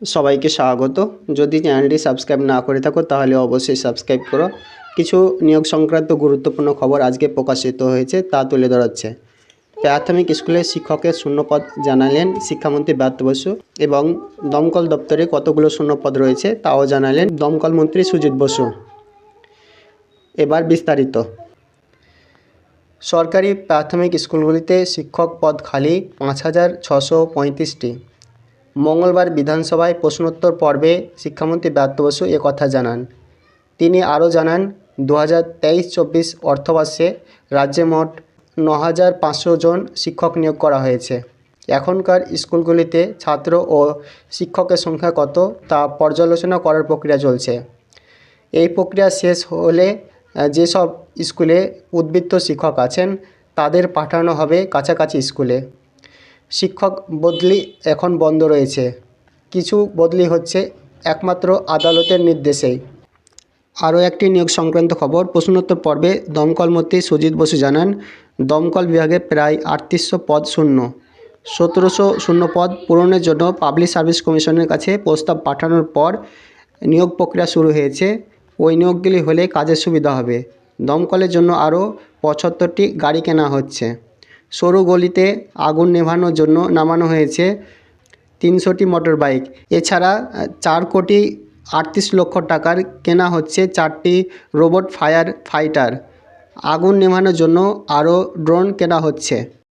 সবাইকে স্বাগত। যদি চ্যানেলটি সাবস্ক্রাইব না করে থাকো, তাহলে অবশ্যই সাবস্ক্রাইব করো। কিছু নিয়োগ সংক্রান্ত গুরুত্বপূর্ণ খবর আজকে প্রকাশিত হয়েছে, তা তুলে ধরাচ্ছে। প্রাথমিক স্কুলের শিক্ষকের শূন্যপদ জানালেন শিক্ষামন্ত্রী ব্রাত্য বসু এবং দমকল দপ্তরে কতগুলো শূন্যপদ রয়েছে তাও জানালেন দমকল মন্ত্রী সুজিত বসু। এবার বিস্তারিত। সরকারি প্রাথমিক স্কুলগুলিতে শিক্ষক পদ খালি পাঁচ হাজার ছশো পঁয়ত্রিশটি। মঙ্গলবার বিধানসভায় প্রশ্নোত্তর পর্বে শিক্ষামন্ত্রী ব্রাত্য বসু কথা জানান। তিনি আরও জানান দু হাজার তেইশ চব্বিশ অর্থবর্ষে রাজ্যে মোট ন হাজার পাঁচশো জন শিক্ষক নিয়োগ করা হয়েছে। এখনকার স্কুলগুলিতে ছাত্র ও শিক্ষকের সংখ্যা কত তা পর্যালোচনা করার প্রক্রিয়া চলছে। এই প্রক্রিয়া শেষ হলে যেসব স্কুলে উদ্বৃত্ত শিক্ষক আছেন, তাদের পাঠানো হবে কাছাকাছি স্কুলে। শিক্ষক বদলি এখন বন্ধ রয়েছে। কিছু বদলি হচ্ছে একমাত্র আদালতের নির্দেশেই। আরও একটি নিয়োগ সংক্রান্ত খবর, প্রশ্নোত্তর পর্বে দমকল মন্ত্রী সুজিত বসু জানান, দমকল বিভাগে প্রায় আটত্রিশশো পদ শূন্য। সতেরোশো শূন্য পদ পূরণের জন্য পাবলিক সার্ভিস কমিশনের কাছে প্রস্তাব পাঠানোর পর নিয়োগ প্রক্রিয়া শুরু হয়েছে। ওই নিয়োগগুলি হলে কাজের সুবিধা হবে। দমকলের জন্য আরও পঁচাত্তরটি গাড়ি কেনা হচ্ছে। সরু গলিতে আগুন নেভানোর জন্য নামানো হয়েছে তিনশোটি মোটর বাইক এছাড়া চার কোটি আটত্রিশ লক্ষ টাকার কেনা হচ্ছে চারটি রোবট ফায়ার ফাইটার। আগুন নেভানোর জন্য আরও ড্রোন কেনা হচ্ছে।